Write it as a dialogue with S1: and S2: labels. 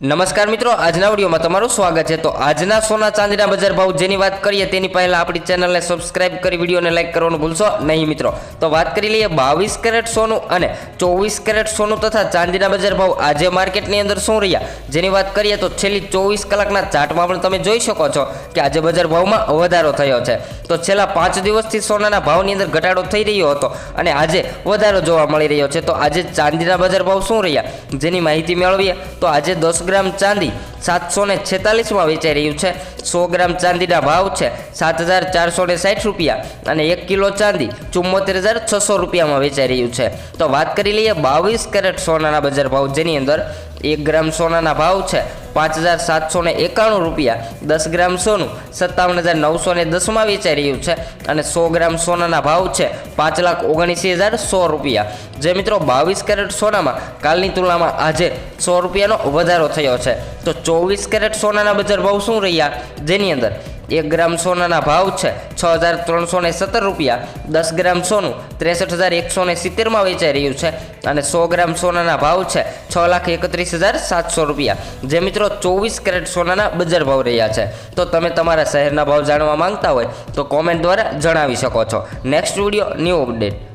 S1: નમસ્કાર મિત્રો, આજના વિડીયોમાં તમારું સ્વાગત છે. તો આજના સોના ચાંદીના બજાર ભાવ જેની વાત કરીએ, તેની પહેલાં આપણી ચેનલને સબસ્ક્રાઇબ કરી, વિડીયોને લાઇક કરવાનું ભૂલશો નહીં મિત્રો. તો વાત કરી લઈએ બાવીસ કેરેટ સોનું અને ચોવીસ કેરેટ સોનું તથા ચાંદીના બજાર ભાવ. આજે માર્કેટની અંદર શું રહ્યા? જેની વાત કરીએ તો છેલ્લી ચોવીસ કલાકના ચાર્ટમાં પણ તમે જોઈ શકો છો કે આજે બજાર ભાવમાં વધારો થયો છે. તો છેલ્લા પાંચ દિવસથી સોનાના ભાવની અંદર ઘટાડો થઈ રહ્યો હતો અને આજે વધારો જોવા મળી રહ્યો છે. તો આજે ચાંદીના બજાર ભાવ શું રહ્યા? જેની માહિતી મેળવીએ. તો આજે દસ ગ્રામ ચાંદી સાતસો ને છેતાલીસમાં વેચાઈ રહ્યું છે. સો ગ્રામ ચાંદીના ભાવ છે સાત હજાર ચારસો ને સાઠ રૂપિયા અને એક કિલો ચાંદી ચુમ્મોતેર હજાર છસો રૂપિયામાં વેચાઈ રહ્યું છે. તો વાત કરી લઈએ બાવીસ કેરેટ સોનાના બજાર ભાવ જેની અંદર એક ગ્રામ સોનાના ભાવ છે પાંચ હજાર સાતસો ને એકાણું રૂપિયા. દસ ગ્રામ સોનું સત્તાવન હજાર નવસો ને દસમાં વેચાઈ રહ્યું છે અને સો ગ્રામ સોનાના ભાવ છે પાંચ લાખ ઓગણીસી હજાર સો રૂપિયા. જે મિત્રો બાવીસ કેરેટ સોનામાં કાલની તુલનામાં આજે સો રૂપિયાનો વધારો થયો છે. તો ચોવીસ કેરેટ સોનાના બજાર ભાવ શું રહ્યા? જેની અંદર એક ગ્રામ સોનાના ભાવ છે. છ હજાર ત્રણસો ને સત્તર રૂપિયા. દસ ગ્રામ સોનું ત્રેસઠ હજાર એકસો ને સિત્તેરમાં વેચાઈ રહ્યું છે અને સો ગ્રામ સોનાના ભાવ છે છ લાખ એકત્રીસ હજાર સાતસો રૂપિયા. જે મિત્રો ચોવીસ કેરેટ સોનાના બજાર ભાવ રહ્યા છે. તો તમે તમારા શહેરના ભાવ જાણવા માંગતા હોય તો કોમેન્ટ દ્વારા જણાવી શકો છો. Next video new update.